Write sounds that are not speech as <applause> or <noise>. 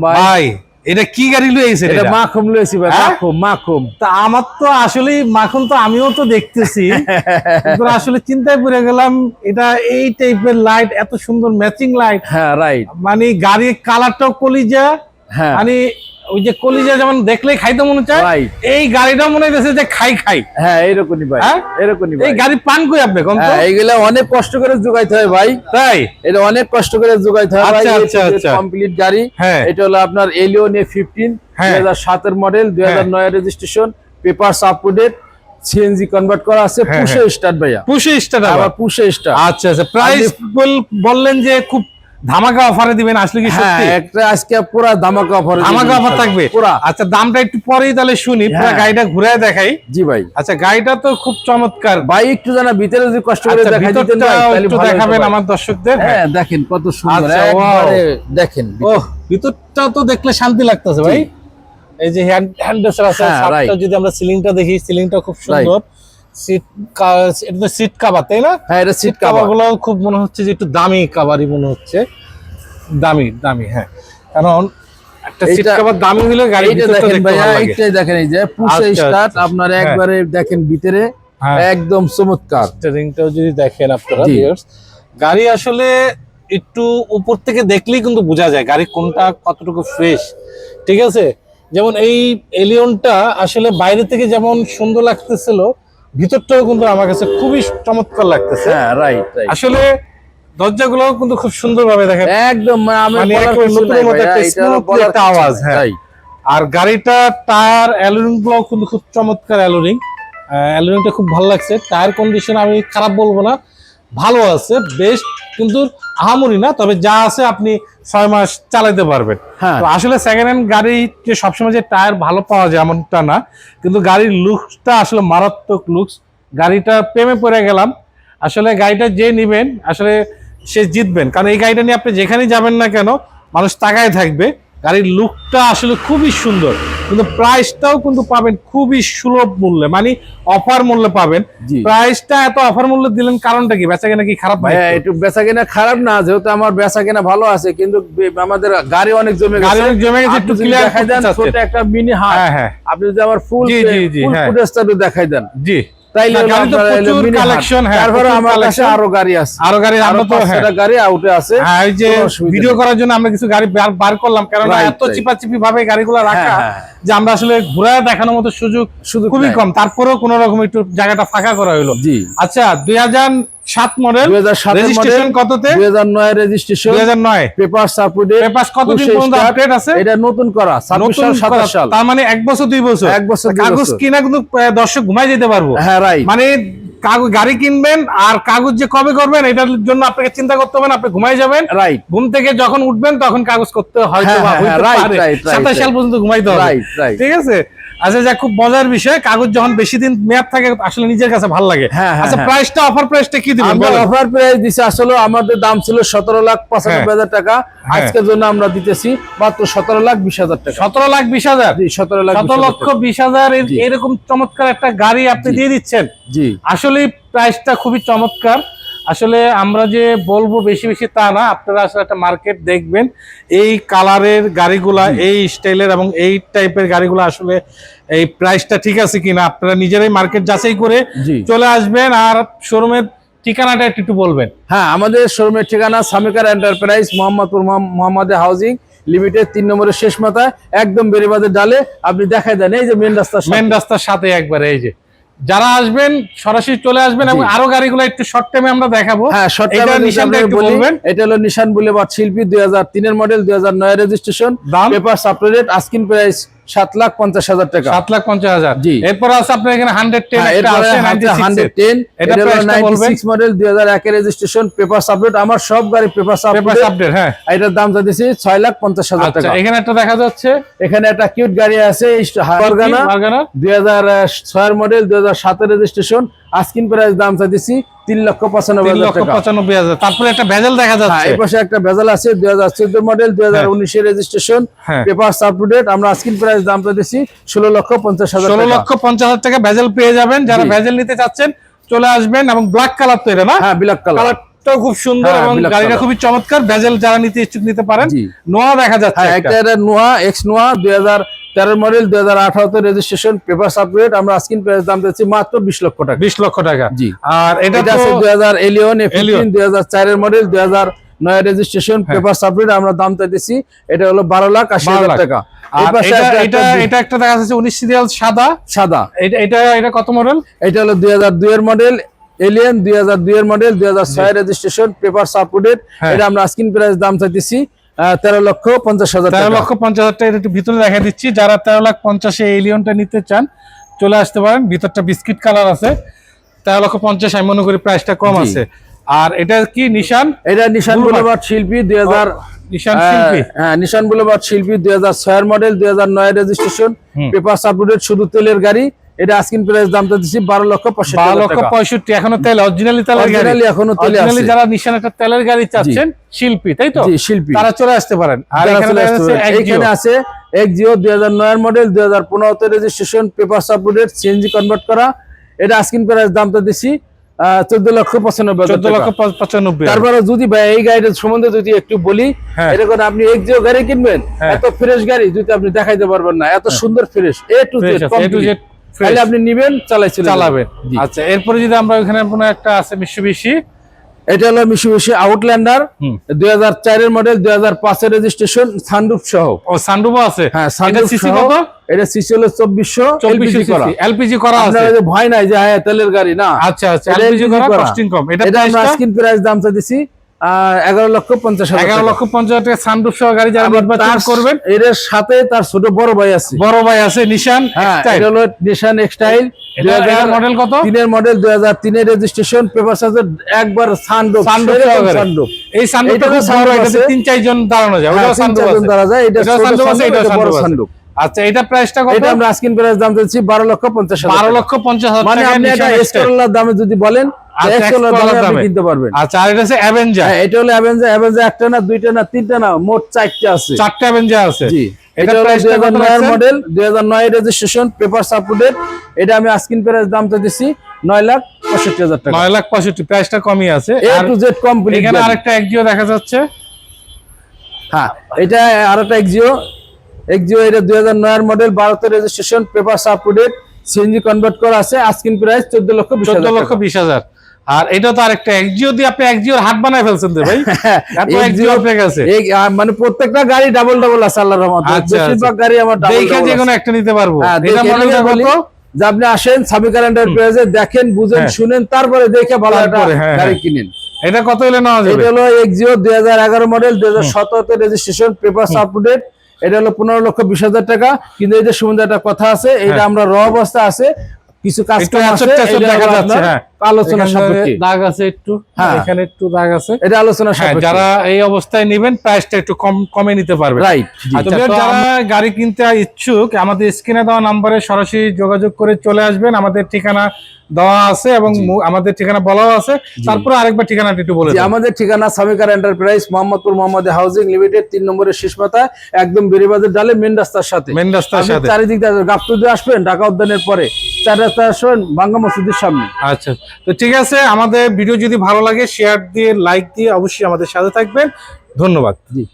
ভাই এটা কি গাড়ি লইছে এটা মাখুম লইছি ভাই হ্যাঁ? মাখুম মাখুম। তা আমার তো আসলে মাখন তো আমিও তো দেখতেছি। <laughs> কিন্তু আসলে চিন্তায় পড়ে গেলাম এটা এই টাইপের লাইট এত সুন্দর ম্যাচিং লাইট হ্যাঁ রাইট মানে গাড়ির কালারটাও কলিজা হ্যাঁ। মানে ওই যে কলিজা যেমন দেখলেই খাইতে মনে চায় এই গাড়িটা মনে হইতেছে যে খাই খাই। হ্যাঁ এরকমই ভাই হ্যাঁ? এরকমই এই গাড়ি পান কই আপনি কোন তো? হ্যাঁ এইগুলা অনেক কষ্ট করে জোগাইতে হয় ভাই। তাই? এটা অনেক কষ্ট করে জোগাইতে হয় আচ্ছা, আচ্ছা, আচ্ছা। কমপ্লিট গাড়ি হ্যাঁ। এটা হলো আপনার এলিয়ন এ ফিফটিন দুই হ্যাঁ। সাতের মডেল দুই হাজার নয় registration papers up to date CNG convert করা আছে পুষে স্টার্ট ভাইয়া। পুষে স্টার্ট আবার। পুষে স্টার্ট আচ্ছা আচ্ছা। প্রাইস বললেন যে খুব ধামাকা অফারে দিবেন আসলে কি হ্যাঁ সত্যি? একটা আজকে পুরা ধামাকা অফার ধামাকা অফার থাকবে। আচ্ছা দামটা একটু পরেই তাহলে শুনি পুরো হ্যাঁ। গাড়িটা ঘুরে দেখাই। জি ভাই। আচ্ছা গাড়িটা তো খুব চমৎকার। ভাই একটু জানা ভিতরে যদি কষ্ট করে আচ্ছা দেখাই দিতেন একটু দেখাবেন আমার দর্শকদের। হ্যাঁ দেখেন কত সুন্দর আচ্ছা, একবারে দেখেন ও ভিতরটা তো দেখলে শান্তি লাগতেছে ভাই। এই যে হ্যান্ড হ্যান্ডেসার আছে হ্যাঁ, যদি আমরা সিলিংটা দেখি সিলিংটা খুব সুন্দর। সিট এটা তো সিট কাভার তাই না? হ্যাঁ এটা সিট কাভারগুলো খুব মনে হচ্ছে যে একটু দামি কাভারই মনে হচ্ছে। দামি দামি হ্যাঁ। কারণ একটা সিট কাভার দামি হলে গাড়ি দেখেন ভাইয়া এইটাই দেখেন এই যে পুষে আচ্ছা, স্টার্ট আচ্ছা, হ্যাঁ। একবারে দেখেন ভিতরে হ্যাঁ। একদম চমৎকার। স্টিয়ারিংটাও যদি দেখেন আপনারা। গাড়ি আসলে একটু উপর থেকে দেখলেই কিন্তু বোঝা যায় গাড়ি কোনটা কতটুকু ফ্রেশ ঠিক আছে? যেমন এই এলিয়নটা আসলে বাইরে থেকে যেমন সুন্দর লাগতেছিল ভিতরটাও কিন্তু আমার কাছে খুবই চমৎকার লাগতেছে। হ্যাঁ রাইট আসলে দরজাগুলো কিন্তু খুব সুন্দর ভাবে দেখেন একদম মানে মতো একটা smooth বলার একটা আওয়াজ, হ্যাঁ। আর গাড়িটা টায়ার অ্যালোরিংগুলো কিন্তু খুব চমৎকার অ্যালোরিং অ্যালোরিংটা খুব ভালো লাগছে। টায়ার কন্ডিশন আমি খারাপ বলব না। ভালো আছে বেস্ট কিন্তু আহামরি না তবে যা আছে আপনি ছয় মাস চালাইতে পারবেন। হ্যাঁ। তো আসলে সেকেন্ড হ্যান্ড গাড়ি যে সবসময় যে টায়ার ভালো পাওয়া যায় এমনটা না কিন্তু গাড়ির লুকসটা আসলে মারাত্মক লুকস গাড়িটা প্রেমে পড়ে গেলাম। আসলে গাড়িটা যে নিবেন আসলে সে জিতবেন। কারণ এই গাড়িটা নিয়ে আপনি যেখানেই যাবেন না কেন মানুষ তাকায় থাকবে। গাড়ির লুকটা আসলে খুবই সুন্দর। কিন্তু প্রাইসটাও কিন্তু পাবেন খুবই সুলভ মূল্যে মানে অফার মূল্যে পাবেন। প্রাইসটা এত অফার মূল্যে দিলেন কারণটা কি? বেচা কেনা কি খারাপ ভাই? ভাইয়া একটু বেচা কেনা খারাপ না যেহেতু আমার বেচা কেনা ভালো আছে কিন্তু আমাদের গাড়ি অনেক জমে গাড়ি গেছে অনেক জমে গেছে, একটু ক্লিয়ার দেখাই দেন। ছোট একটা মিনি হাট হ্যাঁ হ্যাঁ। আপনি যদি আমার ফুল ফুল হ্যাঁ। ফুটেজটা দেখাই দেন। জি। Collection, হ্যাঁ, তারপরে প্রচুর আমার কাছে collection। আরও গাড়ি আছে। আরও গাড়ি আমরা তো পাঁচ হ্যাঁ। ছয়টা গাড়ি আউটে আছে হ্যাঁ এই যে ভিডিও করার জন্য আমরা কিছু গাড়ি বার- করলাম কারণ এত. চিপাচিপি ভাবে গাড়িগুলো রাখা। যে আমরা আসলে ঘোরা দেখানোর মতো সুযোগ খুবই কম। তারপরেও কোন রকম একটু জায়গাটা ফাঁকা করা হলো জি। আচ্ছা দুই হাজার সাত মডেল। রেজিস্ট্রেশন কততে? দুই হাজার নয় রেজিস্ট্রেশন দুই হাজার নয়। পেপার সাপোর্টে পেপার কতদিন পর্যন্ত আপডেট আছে? এটা নতুন করা ছাব্বিশ নতুন সাল সাতাশ করা, সাল। তার মানে এক বছর দুই বছর। এক বছর, কাগজ কিনা কিন্তু দর্শক ঘুমাই যেতে পারব। হ্যাঁ রাইট। মানে কাগজ গাড়ি কিনবেন আর কাগজ যে কবে করবেন এটার জন্য আপনাকে চিন্তা করতে হবে আপনি ঘুমাই যাবেন। রাইট ঘুম থেকে যখন উঠবেন তখন কাগজ করতে হয়তো হ্যাঁ, হ্যাঁ, হইতে right, পারে। right, right, 27 সাল পর্যন্ত ঘুমাইতে হবে। ঠিক আছে? আচ্ছা যা খুব মজার বিষয়। কাগজ যখন বেশি দিন মেয়াদ থাকে আসলে নিজের কাছে ভালো লাগে। হ্যাঁ, আচ্ছা। প্রাইসটা অফার প্রাইসটা কি দিবেন আমরা অফার প্রাইস দিছি আসলে আমাদের দাম ছিল সতেরো লাখ পঁচানব্বই হাজার টাকা। আজকের জন্য আমরা দিতেছি মাত্র সতেরো লাখ বিশ হাজার টাকা। সতেরো লাখ বিশ হাজার? জি সতেরো লাখ সতেরো লক্ষ বিশ হাজার এর- এরকম চমৎকার একটা গাড়ি আপনি দিয়ে দিচ্ছেন। জি। আসলে প্রাইসটা খুবই চমৎকার। আসলে আমরা যে বলব বেশি বেশি তা না। আপনারা আসলে একটা মার্কেট দেখবেন। এই কালারের গাড়িগুলা এই স্টাইলের এবং এই টাইপের গাড়িগুলো আসলে এই প্রাইসটা ঠিক আছে কিনা আপনারা নিজেরাই মার্কেট যাচাই করে চলে আসবেন। আর শোরুমের ঠিকানাটা একটু একটু বলবেন। হ্যাঁ আমাদের শোরুমের ঠিকানা Samikar enterprise Mohammadpur Mohammad housing limited তিন নম্বরের শেষ মাথায় একদম বেরিবাদের ডালে। আপনি দেখাই দেন এই যে মেন রাস্তা মেন রাস্তার সাথে একবারে এই যে। যারা আসবেন সরাসরি চলে আসবেন এবং। আরও গাড়িগুলো একটু শর্ট টাইমে আমরা দেখাবো। হ্যাঁ শর্ট টাইমে নিশানটা একটু বলবেন। এটা হলো নিশান বুলেভার শিল্পী দুই হাজার তিনের মডেল দুই হাজার নয় registration paper separate asking price সাত লাখ পঞ্চাশ হাজার টাকা। সাত লাখ পঞ্চাশ হাজার। জি। এরপর আছে আপনার এখানে হান্ড্রেড টেন হান্ড্রেড একটা এরপরে আছে হাতে 96 এর। 110 এটা এটা হলো price টা বলবেন? 96 মডেল 2001 এর রেজিস্ট্রেশন পেপার সাবলেট আমার সব গাড়ি পেপার পেপার সাবলেট আপডেট হ্যাঁ। এটার দাম চাইছি 6 লাখ 50 হাজার আচ্ছা টাকা। এখানে একটা দেখা যাচ্ছে এখানে একটা কিউট গাড়ি আছে দুই হাজার ছয়ের মডেল দুই হাজার সাতের রেজিস্ট্রেশন আস্কিন প্রাইস দাম চাইছি 3 লক্ষ 95 তিন লক্ষ টাকা। পঁচানব্বই হাজার। তারপরে একটা ভেজাল দেখা হ্যাঁ যাচ্ছে। এই পাশে একটা ভেজাল আছে 2014 মডেল 2019 এর রেজিস্ট্রেশন হ্যাঁ। পেপার সাবলেট আমরা আস্কিন প্রাইস দাম চাইছি 16 লক্ষ 50 হাজার ষোলো লক্ষ পঞ্চাশ হাজার টাকা ভেজাল পেয়ে যাবেন। যারা। ভেজাল নিতে চাচ্ছেন চলে আসবেন এবং ব্ল্যাক কালার তো এটা না? হ্যাঁ ব্ল্যাক কালার খুব সুন্দর হ্যাঁ, এবং গাড়িটা খুবই চমৎকার। বেজেল যারা নিতে ইচ্ছুক নিতে পারেন। নোয়া দেখা যাচ্ছে হ্যাঁ একটা। নোয়া এক্স নোয়া দুই হাজার তেরো মডেল দুই হাজার আঠারোতে রেজিস্ট্রেশন পেপার আপগ্রেড আমরা আস্কিন প্রাইস দাম দিচ্ছি মাত্র বিশ লক্ষ টাকা। বিশ লক্ষ টাকা। জি। আর এটা আছে দুই হাজার এলিয়ন। এফিফটিন দুই হাজার চারের মডেল দুই হাজার নয় রেজিস্ট্রেশন। পেপার আপগ্রেড আমরা দাম চাইতেছি এটা হলো বারো লাখ আশি হাজার টাকা। এই আর পাশে এটা একটা- এটা একটা এটা একটা দেখা যাচ্ছে উনিশ সিরিয়াল সাদা। সাদা। এটা এটা এটা কত মডেল এটা হলো দুই হাজার দুই এর মডেল এলিয়ন দুই হাজার দুই এর মডেল দুই হাজার ছয় রেজিস্ট্রেশন পেপার আপডেট। এটা আমরা স্ক্রিন প্রাইস দাম চাইতেছি। তেরো লক্ষ পঞ্চাশ হাজার তেরো লক্ষ পঞ্চাশ হাজার টাকা। একটু ভিতরে দেখা দিচ্ছি। যারা তেরো লাখ পঞ্চাশে এলিয়নটা নিতে চান চলে আসতে পারেন। ভিতরটা বিস্কিট কালার আছে। তেরো লক্ষ পঞ্চাশ আমি মনে করি প্রাইসটা কম আছে। আর এটা কি নিশান? এটা নিশান। বুলেভার্ড শিল্পী দুই হাজার নিশান শিল্পী। হ্যাঁ নিশান শিল্পী দুই হাজার ছয়ের মডেল দুই হাজার নয় রেজিস্ট্রেশন। পেপার আপডেট শুধু তেলের গাড়ি। এটা স্ক্রিন প্রাইস দাম চাইছি বারো লক্ষ বারো লক্ষ পঁয়ষট্টি এখনও তেল অরিজিনালি তেলের গাড়ি। এখনও তেলে অরিজিনালি যারা নিশান একটা তেলের গাড়ি চাচ্ছেন শিল্পী তাই তো? শিল্পী। তারা চলে আসতে পারেন। আর এখানে আছে এক জিও দুই হাজার মডেল দুই হাজার পনেরোতে registration paper update CNG convert করা। এটা স্ক্রিন প্রাইস দামটা দিছি চোদ্দ লক্ষ পঁচানব্বই চোদ্দ লক্ষ পঁচানব্বই তারপরে যদি ভাই এই গাড়িটার সম্বন্ধে যদি একটু বলি হ্যাঁ। এরকম আপনি এক জিও গাড়ি কিনবেন? হ্যাঁ। এত ফ্রেশ গাড়ি যদি আপনি দেখাইতে পারবেন না। এত সুন্দর ফ্রেশ এ টু জেড তাহলে আপনি নিবেন চালাই চালাবেন আচ্ছা এরপরে যদি আমরা ওখানে কোনো একটা আছে মিশুবিশি এটা হলো মিশুবিশি আউটল্যান্ডার দুই হাজার চারের মডেল দুই হাজার পাঁচের রেজিস্ট্রেশন সানরুফ সহ। ও আছে? হ্যাঁ এটা সানরুফ সিসি সহ। এটা সিসি হলো চব্বিশশো এলপিজি করা। এলপিজি করা আছে। ভয় নাই যে হ্যাঁ তেলের গাড়ি না? আচ্ছা আচ্ছা এটা এলপিজি LPG করা করা। কস্টিং কম। এটা এটা আমরা প্রাইসটা প্রাইস দাম চাইছি এগারো লক্ষ পঞ্চাশ এগারো লক্ষ পঞ্চাশ টাকা সানরুফ সহ গাড়ি যারা নির্বাচন করবেন। এর সাথে তার ছোট বড় ভাই আছে। বড় ভাই আছে নিশান হ্যাঁ Extile। হলো নিশান এক্সটাইল মডেল কত? তিনের মডেল দুই হাজার তিনের রেজিস্ট্রেশন পেপার সাথে একবার এই। তিন চারজন দাঁড়ানো যায়। সানরুফ আছে। যায়। এটা সানরুফ আছে এটা বড় সানরুফ আচ্ছা এটা প্রাইসটা কত? এটা আমরা প্রাইস দাম বারো লক্ষ পঞ্চাশ হাজার বারো লক্ষ পঞ্চাশ মানে আপনি এটা নিশান দামে যদি বলেন আচ্ছা। কিনতে পারবেন। আচ্ছা আর এটা হচ্ছে অ্যাভেঞ্জার হ্যাঁ এটা হলো অ্যাভেঞ্জার অ্যাভেঞ্জার একটা না দুইটা না তিনটা না মোট চারটা আছে। চারটা অ্যাভেঞ্জার আছে। জি এটা? মডেল দুই হাজার নয় রেজিস্ট্রেশন পেপার এটা আমি স্ক্রিন প্রাইস দাম চাইতেছি নয় লাখ পঁয়ষট্টি হাজার টাকা। নয় লাখ পঁয়ষট্টি প্রাইসটা কমই আছে। এ টু জেড কমপ্লিট এখানে আরেকটা একজিও দেখা যাচ্ছে। হ্যাঁ এটা এটা দুই হাজার নয়ের model registration paper CNG convert করা আছে স্ক্রিন প্রাইস চোদ্দ লক্ষ চোদ্দ লক্ষ বিশ হাজার। আর এটা তো আরেকটা একজিও দিয়ে আপনি একজিওর হাট বানায় ফেলছেন তো ভাই। <laughs> এত একজিও আপনার কাছে। এই মানে প্রত্যেকটা গাড়ি ডাবল ডাবল আছে আল্লাহর রহমতে। আচ্ছা, বেশিরভাগ গাড়ি আমার ডাবল দেখে যে কোনো একটা নিতে পারব। হ্যাঁ এটা মডেলটা বলি কত? যে আপনি আসেন এন্টারপ্রাইজে দেখেন বুঝেন হ্যাঁ। শুনেন তারপরে দেখে ভালো একটা হ্যাঁ, গাড়ি। কিনেন। এটা কত হলে নেওয়া যাবে? এটা হলো এক্সিও দুই হাজার এগারো মডেল দুই হাজার সতেরোতে রেজিস্ট্রেশন পেপার আপডেট এটা হলো পনেরো লক্ষ বিশ হাজার টাকা। কিন্তু এই যে একটা কথা আছে এটা। আমরা র অবস্থা আছে। কিছু কাজ দেখা যাচ্ছে হ্যাঁ। আলোচনা সাপেক্ষে। দাগ আছে একটু হ্যাঁ। এখানে একটু দাগ আছে। এটা আলোচনা হ্যাঁ সাপেক্ষে। যারা এই অবস্থায় নেবেন প্রাইসটা একটু কম কমে নিতে পারবে রাইট যারা গাড়ি কিনতে ইচ্ছুক আমাদের স্ক্রিনে দেওয়া নাম্বারে সরাসরি যোগাযোগ করে চলে আসবেন। আমাদের ঠিকানা দেওয়া আছে এবং আমাদের ঠিকানা বলাও আছে। তারপরে আরেকবার ঠিকানাটা একটু বলে আমাদের ঠিকানা Samikar enterprise Mohammadpur Mohammad housing limited তিন নম্বরের শেষ মাথায় একদম বেরিবাজার ডালে মেন রাস্তার সাথে। মেন রাস্তার সাথে। চারিদিক দিয়ে আসবেন ঢাকা উদ্যানের পরে। মসজিদের সামনে। আচ্ছা তো ঠিক আছে আমাদের ভিডিও যদি ভালো লাগে শেয়ার দিয়ে লাইক দিয়ে অবশ্যই আমাদের সাথে থাকবেন। ধন্যবাদ। জি।